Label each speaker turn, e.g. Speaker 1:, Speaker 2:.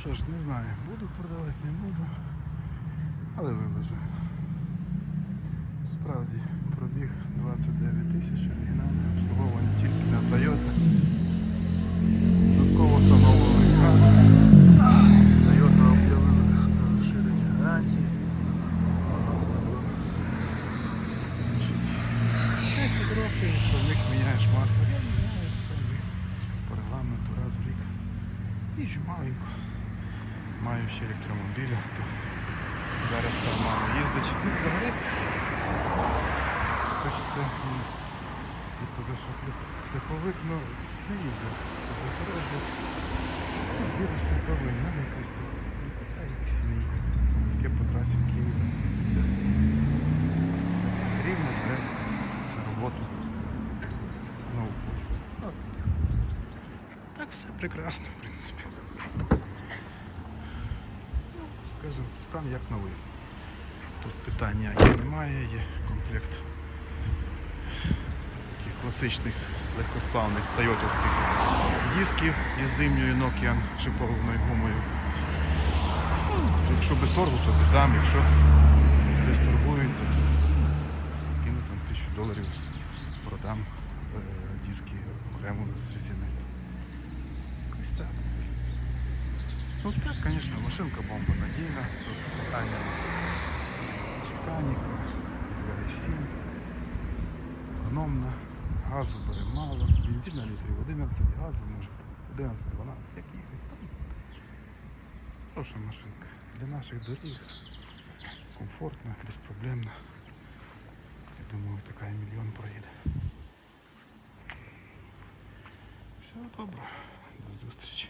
Speaker 1: що ж, не знаю, буду продавати, не буду. Але виложу. Справді, пробіг 29 тисяч оригінальне обслуговування тільки на Toyota. Додатково встановлений газ. Toyota об'явила розширення гарантії. 10 років, що в них міняєш масло. Я міняю все в них по регламенту раз в рік. Їжджу маленько. Маю ще електромобіля, то зараз мало їздить. Ну, взагалі, хочеться і позашляховик, ну не їздив. То бездорожжя якісь ну, вірус світовий, ну якось то нікуди якось і не їздив. Таке по трасі в Києві нас Рівно, Брест, на роботу, нову. Ну, от. Так все прекрасно, в принципі. Ну, скажімо, стан як новий. Тут питання немає, є комплект таких класичних легкосплавних тойотовських дисків із зимньою Nokian шипованою гумою. Ну, Якщо без торгу, то віддам, якщо хтось торгується, то скину там тисячу доларів, продам е, диски окремо з резини. Якось так. Ну так, звісно, машинка бомба надійна, тут питання механіка, 2,7, економна, газу бере мало, бензин на літрів 11, газу може 11-12, як їхати. Там Хороша машинка. Для наших доріг комфортна, безпроблемна. Я думаю, така і мільйон проїде. Все добре, до зустрічі.